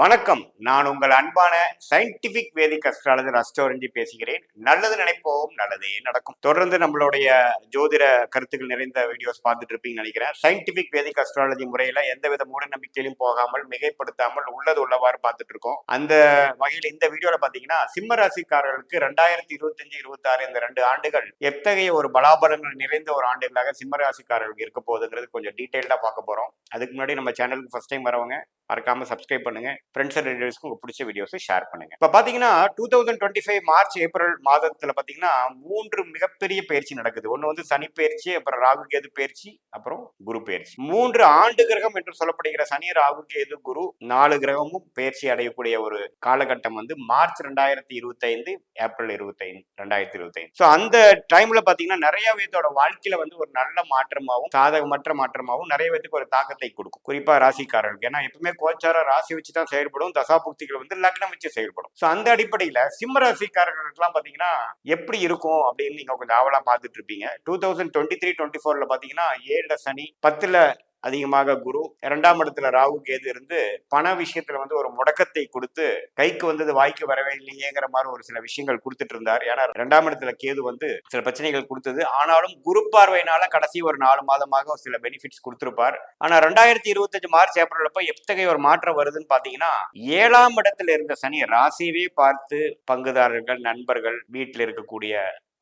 வணக்கம். நான் உங்கள் அன்பான சயின்டிபிக் வேதிக் அஸ்ட்ராலஜர் அஸ்டோரஞ்சி பேசுகிறேன். நல்லது நினைப்போம் நல்லதே நடக்கும். தொடர்ந்து நம்மளுடைய ஜோதிட கருத்துக்கள் நிறைந்த வீடியோஸ் பார்த்துட்டு இருப்பீங்கன்னு நினைக்கிறேன். சயின்டிபிக் வேதிக் அஸ்ட்ராலஜி முறையில எந்தவித மூட நம்பிக்கையிலும் போகாமல் மிகைப்படுத்தாமல் உள்ளது உள்ளவாறு பார்த்துட்டு இருக்கோம். அந்த வகையில் இந்த வீடியோல பாத்தீங்கன்னா சிம்ம ராசிக்காரர்களுக்கு ரெண்டாயிரத்தி இருபத்தஞ்சு இருபத்தாறு இந்த ரெண்டு ஆண்டுகள் எத்தகைய ஒரு பலாபலங்கள் நிறைந்த ஒரு ஆண்டுகளாக சிம்ம ராசிக்காரர்களுக்கு இருக்க போகுதுங்கிறது கொஞ்சம் டீட்டெயில்டா பார்க்க போறோம். அதுக்கு முன்னாடி நம்ம சேனலுக்கு ஃபர்ஸ்ட் டைம் வரவங்க மறக்காமல் சப்ஸ்கிரைப் பண்ணுங்கள் ஃப்ரெண்ட்ஸ் அண்ட் ரிலேட்டிவ்ஸ்க்கு உங்களுக்கு பிடிச்ச வீடியோஸை ஷேர் பண்ணுங்கள் இப்போ பார்த்தீங்கன்னா two thousand twenty five March April மாதத்தில் பார்த்தீங்கன்னா மூன்று மிகப்பெரிய பயிற்சி நடக்குது. ஒன்று வந்து சனி பயிற்சி அப்புறம் ராகு கேது பயிற்சி அப்புறம் குரு பயிற்சி. மூன்று ஆண்டு கிரகம் என்று சொல்லப்படுகிற சனி ராகு கேது குரு நாலு கிரகமும் பயிற்சி அடையக்கூடிய ஒரு காலகட்டம் வந்து மார்ச் ரெண்டாயிரத்தி இருபத்தைந்து ஏப்ரல் இருபத்தைந்து ரெண்டாயிரத்தி இருபத்தைந்து. ஸோ அந்த டைமில் பார்த்தீங்கன்னா நிறைய பேர்த்தோட வாழ்க்கையில் வந்து ஒரு நல்ல மாற்றமாகவும் சாதகமற்ற மாற்றமாகவும் நிறைய பேத்துக்கு ஒரு தாக்கத்தை கொடுக்கும். குறிப்பா ராசிக்காரர்களுக்கு. ஏன்னா எப்பவுமே கோச்சார ராசி வச்சு தான் செயல்படும் தசாபுக்திகள் வந்து லக்னம் வச்சு செயல்படும். ஸோ அந்த அடிப்படையில சிம்ம ராசிக்காரர்களுக்கெல்லாம் பாத்தீங்கன்னா எப்படி இருக்கும் அப்படின்னு நீங்க கொஞ்சம் ஆவலாக பார்த்துட்டு இருப்பீங்க. Two thousand twenty three twenty ஃபோர்ல பாத்தீங்கன்னா ஏழில் சனி பத்துல அதிகமாக குரு. இரண்டாம் இடத்துல ராகு கேது இருந்து பண விஷயத்துல வந்து ஒரு முடக்கத்தை கொடுத்து கைக்கு வந்தது வாய்க்கு வரவே இல்லையேங்கிற மாதிரி ஒரு சில விஷயங்கள் கொடுத்துட்டு இருந்தார். ஏன்னா இரண்டாம் இடத்துல கேது வந்து சில பிரச்சனைகள் கொடுத்தது. ஆனாலும் குரு பார்வையினால கடைசி ஒரு நாலு மாதமாக ஒரு சில பெனிஃபிட்ஸ் கொடுத்திருப்பார். ஆனா ரெண்டாயிரத்தி இருபத்தஞ்சு மார்ச் ஏப்ரல் அப்ப எத்தகைய ஒரு மாற்றம் வருதுன்னு பாத்தீங்கன்னா ஏழாம் இடத்துல இருந்த சனி ராசியவே பார்த்து பங்குதாரர்கள் நண்பர்கள் வீட்டில் இருக்கக்கூடிய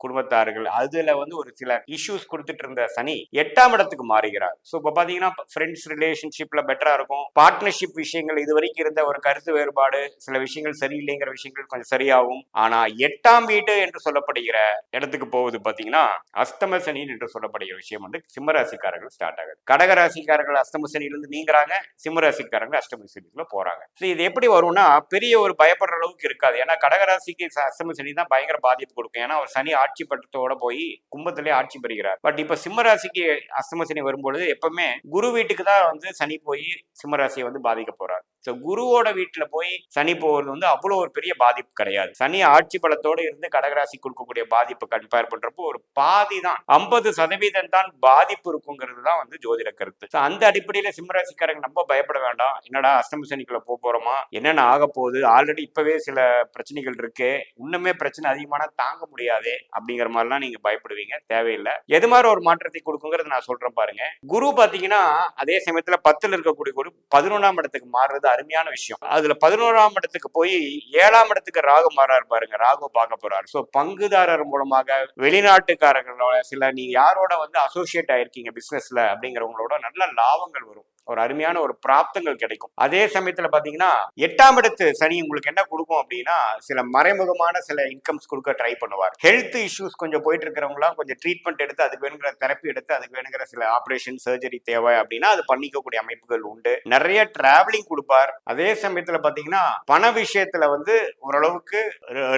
குடும்பத்தார்கள் அதுல வந்து ஒரு சில இஷ்யூஸ் கொடுத்துட்டு இருந்த சனி எட்டாம் இடத்துக்கு மாறுகிறார். ஸோ இப்போ பார்த்தீங்கன்னா ஃப்ரெண்ட்ஸ் ரிலேஷன்ஷிப்ல பெட்டரா இருக்கும். பார்ட்னர்ஷிப் விஷயங்கள் இது வரைக்கும் இருந்த ஒரு கருத்து வேறுபாடு சில விஷயங்கள் சரியில்லைங்கிற விஷயங்கள் கொஞ்சம் சரியாகும். ஆனா எட்டாம் வீடு என்று சொல்லப்படுகிற இடத்துக்கு போகுது பார்த்தீங்கன்னா அஸ்தம சனி என்று சொல்லப்படுகிற விஷயம் வந்து சிம்மராசிக்காரர்கள் ஸ்டார்ட் ஆகுது. கடக ராசிக்காரர்கள் அஸ்தம சனியிலிருந்து நீங்கிறாங்க சிம்மராசிக்காரர்கள் அஷ்டம சனிக்குள்ள போறாங்க. ஸோ இது எப்படி வரும்னா பெரிய ஒரு பயப்படுற அளவுக்கு இருக்காது. ஏன்னா கடகராசிக்கு அஸ்தம சனி தான் பயங்கர பாதிப்பு கொடுக்கும். ஏன்னா ஒரு சனி ஆட்சி பட்டத்தோட போய் கும்பத்திலே ஆட்சி பெறுகிறார். பட் இப்ப சிம்மராசிக்கு அஸ்தம சனி வரும்பொழுது எப்பவுமே குரு வீட்டுக்கு தான் வந்து சனி போய் சிம்மராசியை வந்து பாதிக்க போறார். ஸோ குருவோட வீட்டுல போய் சனி போகிறது வந்து அவ்வளோ ஒரு பெரிய பாதிப்பு கிடையாது. சனி ஆட்சி பலத்தோட இருந்து கடகராசி கொடுக்கக்கூடிய பாதிப்பு கம்பேர் பண்றப்போ ஒரு பாதி தான் ஐம்பது சதவீதம் தான் பாதிப்பு இருக்குங்கிறது தான் வந்து ஜோதிட கருத்து. ஸோ அந்த அடிப்படையில சிம்மராசிக்காரங்க நம்ம பயப்பட வேண்டாம். என்னடா அஷ்டம சனிக்குள்ள போக போறோமா? என்னென்ன ஆக போகுது? ஆல்ரெடி இப்பவே சில பிரச்சனைகள் இருக்கு. இன்னுமே பிரச்சனை அதிகமான தாங்க முடியாது. அப்படிங்கிற மாதிரிலாம் நீங்க பயப்படுவீங்க. தேவையில்லை. எது மாதிரி ஒரு மாற்றத்தை கொடுக்குங்கிறது நான் சொல்றேன் பாருங்க. குரு பாத்தீங்கன்னா அதே சமயத்துல பத்துல இருக்கக்கூடிய குரு பதினொன்றாம் இடத்துக்கு மாறுறது அருமையான விஷயம். அதுல பதினோராம் இடத்துக்கு போய் ஏழாம் இடத்துக்கு ராகு மாறார் பாருங்க. ராகு பார்க்க போறாரு. ஸோ பங்குதாரர் மூலமாக வெளிநாட்டுக்காரர்களோட சில நீங்க யாரோட வந்து அசோசியேட் ஆயிருக்கீங்க பிசினஸ்ல அப்படிங்கிறவங்களோட நல்ல லாபங்கள் வரும். ஒரு அருமையான ஒரு பிராப்தங்கள் கிடைக்கும். அதே சமயத்துல பாத்தீங்கன்னா எட்டாம் இடத்து சனி உங்களுக்கு என்ன கொடுக்கும் அப்படின்னா சில மறைமுகமான சில இன்கம்ஸ் கொடுக்க ட்ரை பண்ணுவார். ஹெல்த் இஷ்யூஸ் கொஞ்சம் போயிட்டு இருக்கிறவங்களாம் கொஞ்சம் ட்ரீட்மெண்ட் எடுத்து அதுக்கு வேணுங்கிற தெரப்பி எடுத்து அதுக்கு வேணுங்கிற சில ஆபரேஷன் சர்ஜரி தேவை அப்படின்னா அது பண்ணிக்கக்கூடிய அமைப்புகள் உண்டு. நிறைய டிராவலிங் கொடுப்பார். அதே சமயத்துல பாத்தீங்கன்னா பண விஷயத்துல வந்து ஓரளவுக்கு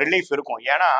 ரிலீஃப் இருக்கும். ஏன்னா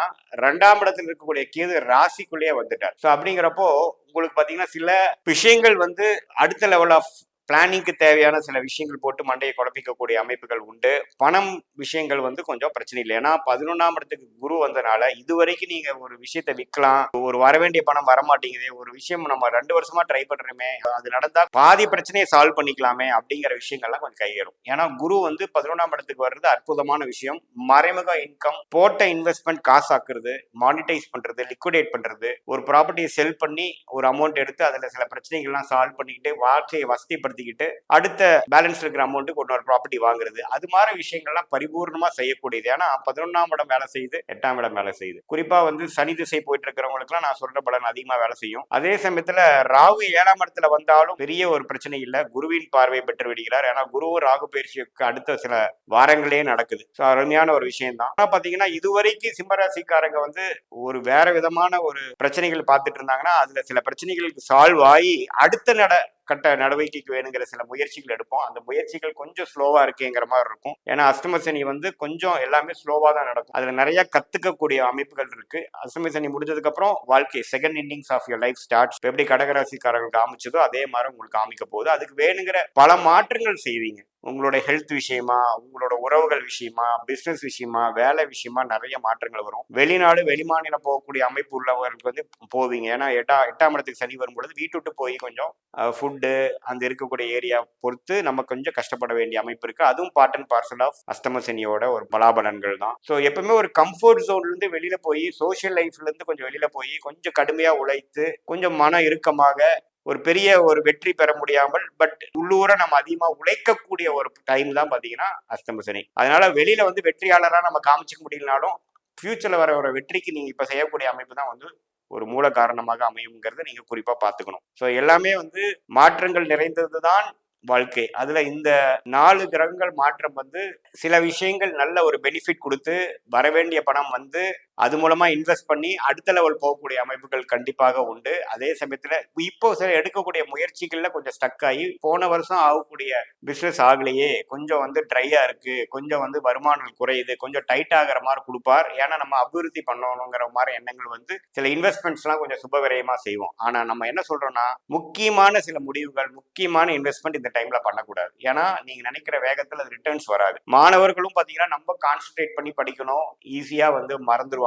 ரெண்டாம் இடத்துல இருக்கக்கூடிய கேது ராசிக்குள்ளேயே வந்துட்டார். ஸோ அப்படிங்கிறப்போ உங்களுக்கு பாத்தீங்கன்னா சில விஷயங்கள் வந்து அடுத்த லெவல் ஆஃப் பிளானிங்க்கு தேவையான சில விஷயங்கள் போட்டு மண்டையை குழப்பிக்கக்கூடிய அமைப்புகள் உண்டு. பணம் விஷயங்கள் வந்து கொஞ்சம் பிரச்சனை இல்லை. ஏன்னா பதினொன்றாம் இடத்துக்கு குரு வந்தனால இது வரைக்கும் நீங்க ஒரு விஷயத்தை விற்கலாம். ஒரு வரவேண்டிய பணம் வரமாட்டேங்குது. ஒரு விஷயம் நம்ம ரெண்டு வருஷமா ட்ரை பண்றோமே. அது நடந்தா பாதி பிரச்சனையை சால்வ் பண்ணிக்கலாமே அப்படிங்கிற விஷயங்கள்லாம் கொஞ்சம் கையேறும். ஏன்னா குரு வந்து பதினொன்றாம் இடத்துக்கு வர்றது அற்புதமான விஷயம். மறைமுக இன்கம் போட்ட இன்வெஸ்ட்மெண்ட் காசாக்குறது மானிட்டைஸ் பண்றது லிக்விடேட் பண்றது. ஒரு ப்ராப்பர்ட்டியை செல் பண்ணி ஒரு அமௌண்ட் எடுத்து அதுல சில பிரச்சனைகள்லாம் சால்வ் பண்ணிக்கிட்டு வாழ்க்கையை வசதிப்படுத்தி பயன்படுத்திக்கிட்டு அடுத்த பேலன்ஸ் இருக்கிற அமௌண்ட்டுக்கு வர ப்ராப்பர்ட்டி வாங்குறது. அது மாதிரி விஷயங்கள்லாம் பரிபூர்ணமா செய்யக்கூடியது. ஏன்னா பதினொன்னாம் இடம் வேலை செய்யுது எட்டாம் இடம் வேலை செய்யுது. குறிப்பா வந்து சனி திசை போயிட்டு இருக்கிறவங்களுக்குலாம் நான் சொல்ற பலன் அதிகமா வேலை செய்யும். அதே சமயத்துல ராகு ஏழாம் இடத்துல வந்தாலும் பெரிய ஒரு பிரச்சனை இல்லை. குருவின் பார்வை பெற்று விடுகிறார். ஏன்னா குருவும் ராகு பயிற்சிக்கு அடுத்த சில வாரங்களே நடக்குது. ஸோ அருமையான ஒரு விஷயம் தான் ஆனா பாத்தீங்கன்னா இதுவரைக்கும் சிம்மராசிக்காரங்க வந்து ஒரு வேற விதமான ஒரு பிரச்சனைகள் பார்த்துட்டு இருந்தாங்கன்னா அதுல சில பிரச்சனைகளுக்கு சால்வ் ஆகி அடுத்த நட கட்ட நடவடிக்கைக்கு வேணுங்கிற சில முயற்சிகள் எடுப்போம். அந்த முயற்சிகள் கொஞ்சம் ஸ்லோவா இருக்குங்கிற மாதிரி இருக்கும். ஏன்னா அஷ்டம சனி வந்து கொஞ்சம் எல்லாமே ஸ்லோவா தான் நடக்கும். அதுல நிறைய கத்துக்கக்கூடிய அமைப்புகள் இருக்கு. அஷ்டம சனி முடிஞ்சதுக்கு அப்புறம் வாழ்க்கை second innings of your life start எப்படி கடகராசிக்காரர்களுக்கு காமிச்சதோ அதே மாதிரி உங்களுக்கு காமிக்க போகுது. அதுக்கு வேணுங்கிற பல மாற்றங்கள் செய்வீங்க. உங்களோட ஹெல்த் விஷயமா உங்களோட உறவுகள் விஷயமா பிசினஸ் விஷயமா வேலை விஷயமா நிறைய மாற்றங்கள் வரும். வெளிநாடு வெளிமாநிலம் போகக்கூடிய அமைப்பு உள்ளவர்களுக்கு வந்து போவீங்க. ஏன்னா எட்டா எட்டாம் இடத்துக்கு சனி வரும்பொழுது வீட்டு விட்டு போய் கொஞ்சம் ஃபுட் ஃபுட்டு அந்த இருக்கக்கூடிய ஏரியா பொறுத்து நம்ம கொஞ்சம் கஷ்டப்பட வேண்டிய அமைப்பு இருக்கு. அதுவும் பார்ட் அண்ட் பார்சல் ஆஃப் அஸ்தம சனியோட ஒரு பலாபலன்கள் தான். ஸோ எப்பவுமே ஒரு கம்ஃபர்ட் ஜோன்ல இருந்து வெளியில போய் சோஷியல் லைஃப்ல இருந்து கொஞ்சம் வெளியில போய் கொஞ்சம் கடுமையா உழைத்து கொஞ்சம் மன இறுக்கமாக ஒரு பெரிய ஒரு வெற்றி பெற முடியாமல் பட் உள்ளூர நம்ம அதிகமா உழைக்கக்கூடிய ஒரு டைம் தான் பாத்தீங்கன்னா அஸ்தம சனி. அதனால வெளியில வந்து வெற்றியாளரா நம்ம காமிச்சிக்க முடியலனாலும் ஃபியூச்சர்ல வர ஒரு வெற்றிக்கு நீங்க இப்ப செய்யக்கூடிய அமைப்பு தான் வந்து ஒரு மூல காரணமாக அமையுங்கிறத நீங்க குறிப்பா பாத்துக்கணும் ஸோ எல்லாமே வந்து மாற்றங்கள் நிறைந்தது தான் வாழ்க்கை. அதுல இந்த நாலு கிரகங்கள் மாற்றம் வந்து சில விஷயங்கள் நல்ல ஒரு பெனிஃபிட் கொடுத்து வர வேண்டிய பணம் வந்து அது மூலமா இன்வெஸ்ட் பண்ணி அடுத்த லெவல் போகக்கூடிய அமைப்புகள் கண்டிப்பாக உண்டு. அதே சமயத்துல இப்போ சில எடுக்கக்கூடிய முயற்சிகள்ல கொஞ்சம் ஸ்டக் ஆகி போன வருஷம் ஆகக்கூடிய பிசினஸ் ஆகலையே. கொஞ்சம் வந்து ட்ரையா இருக்கு. கொஞ்சம் வந்து வருமானம் குறையுது. கொஞ்சம் டைட் ஆகிற மாதிரி கொடுப்பார். ஏன்னா நம்ம அபிவிருத்தி பண்ணணுங்கிற மாதிரி எண்ணங்கள் வந்து சில இன்வெஸ்ட்மெண்ட்ஸ்லாம் கொஞ்சம் சுப விரயமா செய்வோம். ஆனா நம்ம என்ன சொல்றோம்னா முக்கியமான சில முடிவுகள் முக்கியமான இன்வெஸ்ட்மெண்ட் இந்த டைம்ல பண்ணக்கூடாது. ஏன்னா நீங்க நினைக்கிற வேகத்துல அது ரிட்டர்ன்ஸ் வராது. மாணவர்களும் பாத்தீங்கன்னா நம்ம கான்சென்ட்ரேட் பண்ணி படிக்கணும். ஈஸியா வந்து மறந்துடுவாங்க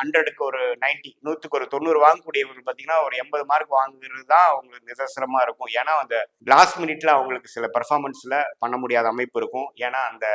ஹண்ட்ரடுக்கு ஒரு நைன்டி நூற்றுக்கு ஒரு தொண்ணூறு வாங்கக்கூடியவர்கள் பார்த்தீங்கன்னா ஒரு எண்பது மார்க் வாங்குறது தான் அவங்களுக்கு நிசசிரமாக இருக்கும். ஏன்னா அந்த லாஸ்ட் மினிட்ல அவங்களுக்கு சில பர்ஃபார்மன்ஸில் பண்ண முடியாத அமைப்பு இருக்கும். ஏன்னா அந்த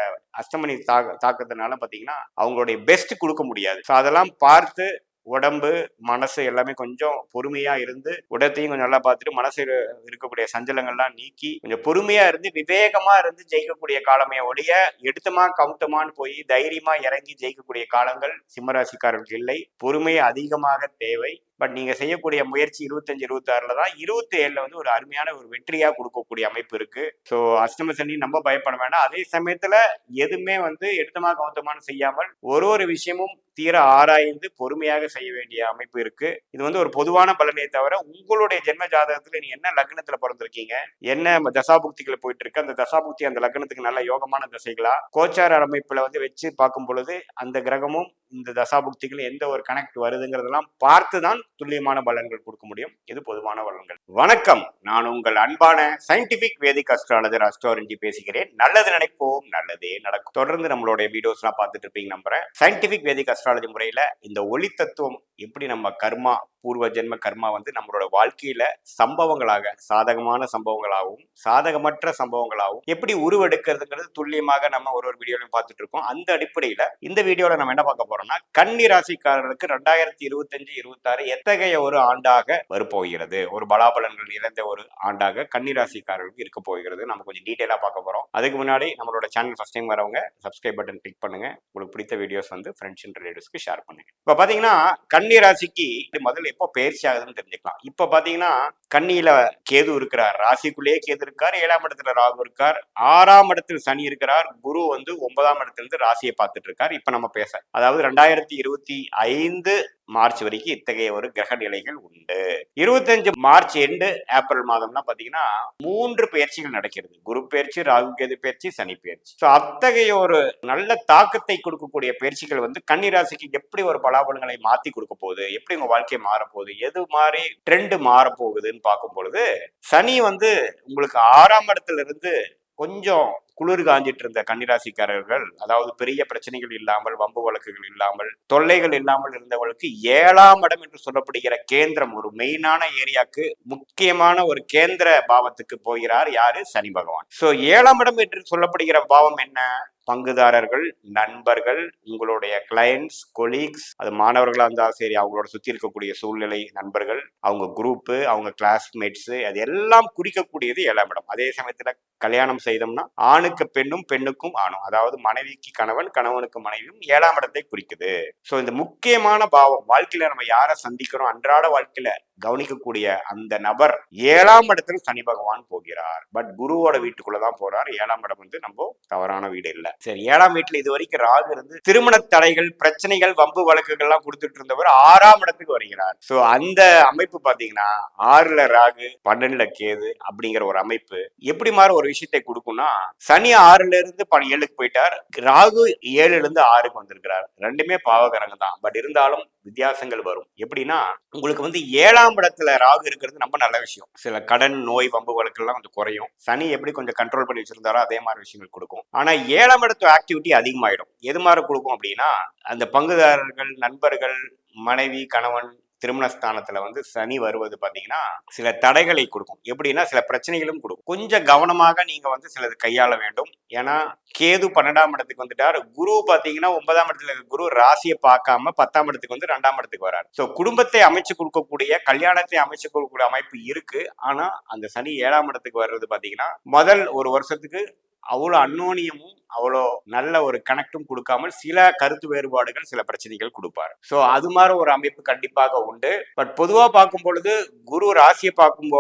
அஷ்டமணி தாக்க தாக்கத்தினால பார்த்தீங்கன்னா அவங்களுடைய பெஸ்ட் கொடுக்க முடியாது. ஸோ அதெல்லாம் பார்த்து உடம்பு மனசு எல்லாமே கொஞ்சம் பொறுமையா இருந்து உடத்தையும் கொஞ்சம் நல்லா பார்த்துட்டு மனசு இருக்கக்கூடிய சஞ்சலங்கள்லாம் நீக்கி கொஞ்சம் பொறுமையா இருந்து விவேகமா இருந்து ஜெயிக்கக்கூடிய காலமே ஒழிய எடுத்துமா கவுத்தமான்னு போய் தைரியமா இறங்கி ஜெயிக்கக்கூடிய காலங்கள் சிம்மராசிக்காரர்களுக்கு இல்லை. பொறுமை அதிகமாக தேவை. பட் நீங்கள் செய்யக்கூடிய முயற்சி இருபத்தஞ்சு இருபத்தாறுல தான் இருபத்தி ஏழில் வந்து ஒரு அருமையான ஒரு வெற்றியாக கொடுக்கக்கூடிய அமைப்பு இருக்குது ஸோ அஷ்டம சனி நம்ம பயப்பட வேண்டாம் அதே சமயத்தில் எதுவுமே வந்து எடுத்தமா கவுத்தமான செய்யாமல் ஒரு ஒரு விஷயமும் தீர ஆராய்ந்து பொறுமையாக செய்ய வேண்டிய அமைப்பு இருக்கு. இது வந்து ஒரு பொதுவான பலனே தவிர உங்களுடைய ஜென்ம ஜாதகத்துல நீ என்ன லக்னத்துல பிறந்திருக்கீங்க? என்ன தசாபுக்திகளை போயிட்டு இருக்கு அந்த தசாபுக்தி அந்த லக்னத்துக்கு நல்ல யோகமான தசைகளா? கோச்சார அமைப்புல வந்து வச்சு பார்க்கும் பொழுது அந்த கிரகமும் இந்த தசாபுக்திகளும் எந்த ஒரு கனெக்ட் வருதுங்கிறதெல்லாம் பார்த்து தான் துல்லியமான பலன்கள் கொடுக்க முடியும். இது பொதுவான பலன்கள் வணக்கம். நான் உங்கள் அன்பான சயின்டிபிக் வேதிக் அஸ்ட்ராலஜர் அஸ்ட்ரோரஞ்சி பேசுகிறேன். நல்லது நினைப்போம் நல்லதே நடக்கும். தொடர்ந்து நம்மளுடைய வீடியோஸ் எல்லாம் பார்த்துட்டு இருப்பீங்க நம்புறேன். சயின்டிபிக் வேதிக் அஸ்ட்ராலஜி முறையில இந்த ஒளி தத்துவம் எப்படி நம்ம கர்மா பூர்வ ஜென்ம கர்மா வந்து நம்மளோட வாழ்க்கையில சம்பவங்களாக சாதகமான சம்பவங்களாகவும் சாதகமற்ற சம்பவங்களாகவும் எப்படி உருவெடுக்கிறதுங்கிறது துல்லியமாக நம்ம ஒரு ஒரு வீடியோலையும் பார்த்துட்டு இருக்கோம். அந்த அடிப்படையில இந்த வீடியோல நம்ம என்ன பார்க்க போறோம்னா கன்னி ராசிக்காரர்களுக்கு ரெண்டாயிரத்தி இருபத்தஞ்சு இருபத்தாறு எத்தகைய ஒரு ஆண்டாக வரப்போகிறது ஒரு பலாபலன்கள் இழந்த ஒரு ஆண்டாக கன்னி ராசிக்காரர்களுக்கு இருக்க போகிறது. நம்ம கொஞ்சம் டீட்டெயிலா பார்க்க போறோம். அதுக்கு முன்னாடி நம்மளோட சேனல் ஃபர்ஸ்ட் டைம் வரவங்க சப்ஸ்கிரைப் பட்டன் கிளிக் பண்ணுங்க. உங்களுக்கு பிடித்த வீடியோஸ் வந்து ஃப்ரெண்ட்ஸ் அண்ட் ரிலேட்டிவ்ஸ்க்கு ஷேர் பண்ணுங்க. இப்போ பாத்தீங்கன்னா கன்னி ராசிக்கு முதல்ல எப்போ பயிற்சி ஆகுதுன்னு தெரிஞ்சுக்கலாம். இப்போ பாத்தீங்கன்னா கன்னியில கேது இருக்கிறார். ராசிக்குள்ளேயே கேது இருக்கார் ஏழாம் இடத்துல ராகு இருக்கார் ஆறாம் இடத்தில் சனி இருக்கிறார் குரு வந்து ஒன்பதாம் இடத்துல இருந்து ராசியை பார்த்துட்டு இருக்கார். இப்ப நம்ம பேச அதாவது ரெண்டாயிரத்தி இருபத்தி ஐந்து மார்ச் வரைக்கும் இத்தகைய ஒரு கிரக நிலைகள் உண்டு. இருபத்தஞ்சு மார்ச் எண்டு ஏப்ரல் மாதம்னா பாத்தீங்கன்னா மூன்று பயிற்சிகள் நடக்கிறது. குரு பயிற்சி ராகு கேது பயிற்சி சனி பயிற்சி. ஸோ அத்தகைய ஒரு நல்ல தாக்கத்தை கொடுக்கக்கூடிய பயிற்சிகள் வந்து கன்னிராசிக்கு எப்படி ஒரு பலாபலங்களை மாத்தி கொடுக்க போகுது? எப்படி உங்க வாழ்க்கை மாறப்போகுது எது மாதிரி ட்ரெண்ட் மாறப்போகுதுன்னு பார்க்கும் பொழுது சனி வந்து உங்களுக்கு ஆறாம் இடத்துல இருந்து கொஞ்சம் குளிர் காஞ்சிட்டு இருந்த கன்னிராசிக்காரர்கள் அதாவது பெரிய பிரச்சனைகள் இல்லாமல் வம்பு வழக்குகள் இல்லாமல் தொல்லைகள் இல்லாமல் இருந்தவர்களுக்கு ஏழாம் இடம் என்று சொல்லப்படுகிற கேந்திரம் ஒரு மெயினான ஏரியாக்கு முக்கியமான ஒரு கேந்திர பாவத்துக்கு போகிறார் யாரு? சனி பகவான். சோ ஏழாம் இடம் என்று சொல்லப்படுகிற பாவம் என்ன? பங்குதாரர்கள் நண்பர்கள் உங்களுடைய கிளையண்ட்ஸ் கொலீக்ஸ் அது மாணவர்களாக இருந்தாலும் சரி அவங்களோட சுற்றி இருக்கக்கூடிய சூழ்நிலை நண்பர்கள் அவங்க குரூப்பு அவங்க கிளாஸ்மேட்ஸு அது எல்லாம் குறிக்கக்கூடியது ஏழாம் இடம். அதே சமயத்தில் கல்யாணம் செய்தோம்னா ஆணுக்கு பெண்ணும் பெண்ணுக்கும் ஆணும். அதாவது மனைவிக்கு கணவன் கணவனுக்கு மனைவியும் ஏழாம் இடத்தை குறிக்குது. ஸோ இந்த முக்கியமான பாவம் வாழ்க்கையில நம்ம யாரை சந்திக்கிறோம் அன்றாட வாழ்க்கையில கவனிக்கக்கூடிய அந்த நபர் ஏழாம் இடத்துல சனி பகவான் போகிறார். பட் குருவோட வீட்டுக்குள்ளதான் போறார். ஏழாம் இடம் வந்து நம்ம தவறான வீடு இல்லை. சரி ஏழாம் வீட்டுல இது வரைக்கும் ராகு இருந்து திருமண தடைகள் பிரச்சனைகள் வம்பு வழக்குகள் எல்லாம் கொடுத்துட்டு இருந்தவர் ஆறாம் இடத்துக்கு வருகிறார். சோ அந்த அமைப்பு பாத்தீங்கன்னா ஆறுல ராகு பன்னெண்டுல கேது அப்படிங்கிற ஒரு அமைப்பு. எப்படி மாதிரி ஒரு விஷயத்தை கொடுக்கும்னா சனி ஆறுல இருந்து பணி ஏழுக்கு போயிட்டார். ராகு ஏழுல இருந்து ஆறுக்கு வந்திருக்கிறார். ரெண்டுமே பாவகரங்க தான். பட் இருந்தாலும் வித்தியாசங்கள் வரும். எப்படின்னா உங்களுக்கு வந்து ஏழாம் இடத்துல ராகு இருக்கிறது ரொம்ப நல்ல விஷயம். சில கடன் நோய் வம்பு வழக்கெல்லாம் கொஞ்சம் குறையும். சனி எப்படி கொஞ்சம் கண்ட்ரோல் பண்ணி வச்சிருந்தாரோ அதே மாதிரி விஷயங்கள் கொடுக்கும். ஆனா ஏழாம் இடத்து ஆக்டிவிட்டி அதிகமாயிடும். எது மாதிரி கொடுக்கும் அப்படின்னா அந்த பங்குதாரர்கள் நண்பர்கள் மனைவி கணவன் திருமணஸ்தானத்துல வந்து சனி வருவது பார்த்தீங்கன்னா சில தடைகளை கொடுக்கும். எப்படின்னா சில பிரச்சனைகளும் கொடுக்கும். கொஞ்சம் கவனமாக நீங்க வந்து சிலது கையாள வேண்டும். ஏன்னா கேது பன்னெண்டாம் இடத்துக்கு வந்துட்டார். குரு பார்த்தீங்கன்னா ஒன்பதாம் இடத்துல இருக்க குரு ராசியை பார்க்காம பத்தாம் இடத்துக்கு வந்து ரெண்டாம் இடத்துக்கு வராரு. ஸோ குடும்பத்தை அமைச்சு கொடுக்கக்கூடிய கல்யாணத்தை அமைச்சு கொடுக்கக்கூடிய அமைப்பு இருக்கு. ஆனா அந்த சனி ஏழாம் இடத்துக்கு வர்றது பார்த்தீங்கன்னா முதல் ஒரு வருஷத்துக்கு அவ்வளோ அன்னோனியமும் அவ்வளோ நல்ல ஒரு கனெக்டும் கொடுக்காமல் சில கருத்து வேறுபாடுகள் சில பிரச்சனைகள் கொடுப்பார். ஸோ அது மாதிரி ஒரு அமைப்பு கண்டிப்பாக உண்டு. பட் பொதுவாக பார்க்கும் பொழுது குரு ராசியை பார்க்கும்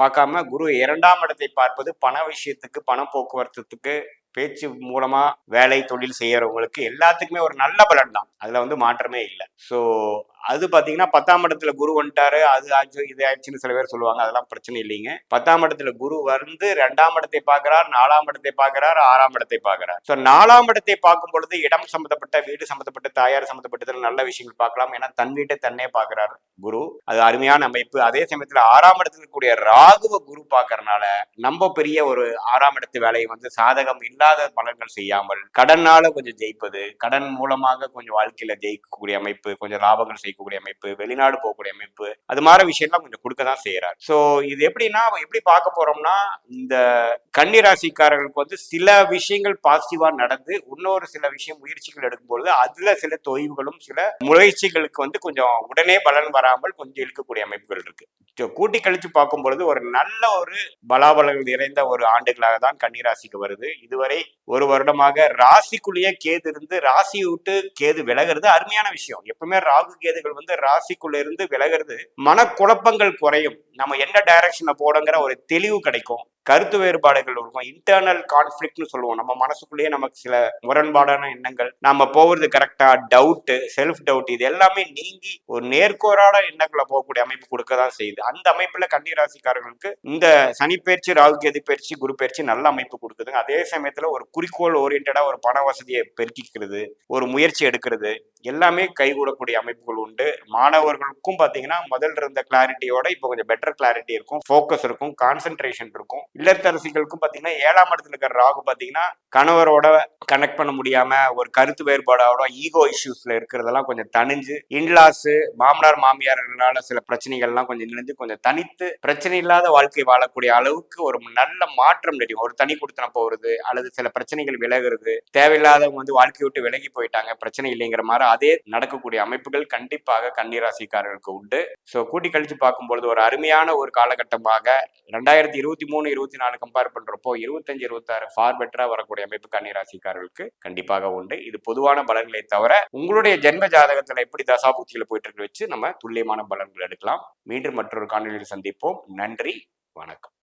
பார்க்காம குரு இரண்டாம் இடத்தை பார்ப்பது பண விஷயத்துக்கு பண போக்குவரத்துக்கு பேச்சு மூலமா வேலை தொழில் செய்யறவங்களுக்கு எல்லாத்துக்குமே ஒரு நல்ல பலன் தான் அதுல வந்து மாற்றமே இல்லை. ஸோ அது பார்த்தீங்கன்னா பத்தாம் இடத்துல குரு வந்துட்டாரு. அது ஆச்சு இது ஆச்சுன்னு சில பேர் சொல்லுவாங்க. அதெல்லாம் பிரச்சனை இல்லைங்க. பத்தாம் இடத்துல குரு வந்து ரெண்டாம் இடத்தை பார்க்கிறார் நாலாம் இடத்தை பார்க்கிறார் ஆறாம் இடத்தை பார்க்கிறார். ஸோ நாலாம் இடத்தை பார்க்கும் பொழுது இடம் சம்பந்தப்பட்ட வீடு சம்பந்தப்பட்ட தாயார் சம்பந்தப்பட்டதுல நல்ல விஷயங்கள் பார்க்கலாம். ஏன்னா தன் வீட்டை தன்னே பார்க்கிறார் குரு. அது அருமையான அமைப்பு. அதே சமயத்துல ஆறாம் இடத்துல இருக்கக்கூடிய ராகுவ குரு பார்க்கறனால நம்ம பெரிய ஒரு ஆறாம் இடத்து வேலையை வந்து சாதகம் இல்லாத பலன்கள் செய்யாமல் கடனால கொஞ்சம் ஜெயிப்பது கடன் மூலமாக கொஞ்சம் வாழ்க்கையில ஜெயிக்கக்கூடிய அமைப்பு கொஞ்சம் லாபங்கள் இருக்கக்கூடிய அமைப்பு வெளிநாடு போகக்கூடிய அமைப்பு அது மாதிரி விஷயம்லாம் கொஞ்சம் கொடுக்க தான் செய்யறாரு ஸோ இது எப்படின்னா எப்படி பார்க்க போறோம்னா இந்த கன்னி ராசிக்காரர்களுக்கு வந்து சில விஷயங்கள் பாசிட்டிவா நடந்து இன்னொரு சில விஷயம் முயற்சிகள் எடுக்கும்பொழுது அதுல சில தொய்வுகளும் சில முயற்சிகளுக்கு வந்து கொஞ்சம் உடனே பலன் வராமல் கொஞ்சம் இழுக்கக்கூடிய அமைப்புகள் இருக்கு. ஸோ கூட்டி கழிச்சு பார்க்கும் பொழுது ஒரு நல்ல ஒரு பலாபலங்கள் நிறைந்த ஒரு ஆண்டுகளாக தான் கன்னிராசிக்கு வருது. இதுவரை ஒரு வருடமாக ராசிக்குள்ளேயே கேது இருந்து ராசி விட்டு கேது விலகிறது அருமையான விஷயம். எப்பவுமே ராகு கேதுகள் வந்து ராசிக்குள்ள இருந்து விலகிறது. மனக்குழப்பங்கள் குறையும். நம்ம என்ன டைரக்ஷனை போடுங்கிற ஒரு தெளிவு கிடைக்கும். கருத்து வேறுபாடுகள் இருக்கும். இன்டர்னல் கான்ஃபிளிக்ட்னு சொல்லுவோம். நம்ம மனசுக்குள்ளேயே நமக்கு சில முரண்பாடான எண்ணங்கள் நம்ம போகிறது கரெக்டா டவுட்டு செல்ஃப் டவுட் இது எல்லாமே நீங்கி ஒரு நேர்கோரான எண்ணங்களை போகக்கூடிய அமைப்பு கொடுக்க தான் செய்யுது. அந்த அமைப்புல கன்னிராசிக்காரர்களுக்கு இந்த சனிப்பயிற்சி ராகு கேது பயிற்சி குரு பயிற்சி நல்ல அமைப்பு கொடுக்குதுங்க. அதே சமயத்துல ஒரு குறிக்கோள் ஓரியன்டா ஒரு பண வசதியை பெருக்கிக்கிறது ஒரு முயற்சி எடுக்கிறது எல்லாமே கைகூடக்கூடிய அமைப்புகள் உண்டு. மாணவர்களுக்கும் பாத்தீங்கன்னா முதல்ல இருந்த கிளாரிட்டியோட இப்போ கொஞ்சம் பெட்டர் கிளாரிட்டி இருக்கும். ஃபோக்கஸ் இருக்கும். கான்சென்ட்ரேஷன் இருக்கும். இல்லத்தரசிகளுக்கும் பார்த்தீங்கன்னா ஏழாம் இடத்துல இருக்கிற ராகு பார்த்தீங்கன்னா கணவரோட கனெக்ட் பண்ண முடியாம ஒரு கருத்து வேறுபாடோட ஈகோ இஷ்யூஸ்ல இருக்கிறதெல்லாம் கொஞ்சம் தணிஞ்சு இன்லாஸ் மாமனார் மாமியார்களால சில பிரச்சனைகள்லாம் கொஞ்சம் நினைஞ்சு கொஞ்சம் தனித்து பிரச்சனை இல்லாத வாழ்க்கை வாழக்கூடிய அளவுக்கு ஒரு நல்ல மாற்றம் தெரியும் ஒரு தனி கொடுத்தன போறது அல்லது சில பிரச்சனைகள் விலகுறது தேவையில்லாதவங்க வந்து வாழ்க்கை விட்டு விலகி போயிட்டாங்க பிரச்சனை இல்லைங்கிற மாதிரி அதே நடக்கக்கூடிய அமைப்புகள் கண்டிப்பாக கன்னிராசிக்காரர்களுக்கு உண்டு. ஸோ கூட்டி கழிச்சு பார்க்கும்பொழுது ஒரு அருமையான ஒரு காலகட்டமாக ரெண்டாயிரத்தி இருபத்தி மூணு இருபத்தி நாலு கம்பேர் பண்றப்போ இருபத்தஞ்சு இருபத்தாறு ஃபார் பெட்டரா வரக்கூடிய அமைப்பு கன்னிராசிக்காரர்களுக்கு கண்டிப்பாக உண்டு. இது பொதுவான பலன்களை தவிர உங்களுடைய ஜென்ம ஜாதகத்துல எப்படி தசாபூர்த்தியில போயிட்டு இருக்கு வச்சு நம்ம துல்லியமான பலன்கள் எடுக்கலாம். மீண்டும் மற்றொரு காணொலியில் சந்திப்போம். நன்றி வணக்கம்.